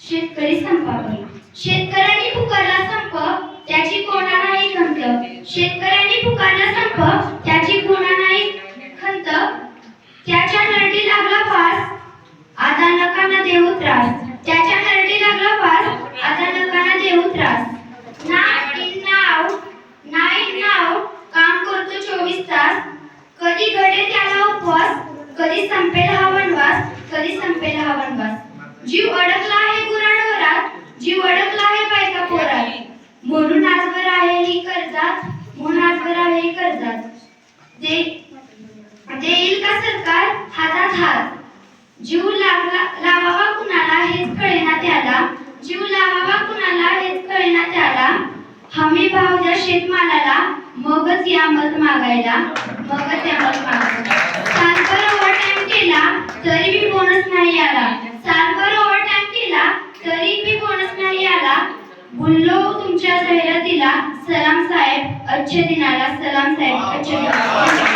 शेतकरी संपावर शेतकऱ्यांनी पुकारला संप त्याची कोणा नाही खंत. शेतकऱ्यांनी पुकारला संप त्याची कोणा नाही खंत. त्याच्या नरडी लागला फास आता नकांना देऊ त्रास. त्याच्या नरडी लागला फास आता नकांना देऊ त्रास. ना इन नाव नाईट नाव काम करतो चोवीस तास. कधी घडे त्याला उपवास कधी संपेल हा वनवास कधी संपेल हा वनवास. जीव अडकला आहे गुराडोरात जीव अडकला आहे बायका पोरात. म्हणून आजवर आहे ही कर्जात म्हणून आजवर आहे ही कर्जात. दे देईल का सरकार? हातात हात. जीव लागला लावावा कुणाला हेच कळेना त्याला. जीव लावावा कुणाला हेच कळेना त्याला. हमी भाव द्या शेतमालाला मगच यामत मागायला मगच यामत मागायला. बोललो तुमच्या जाहिरातीला सलाम साहेब अच्छे दिनाला सलाम साहेब अच्छे दिनाला.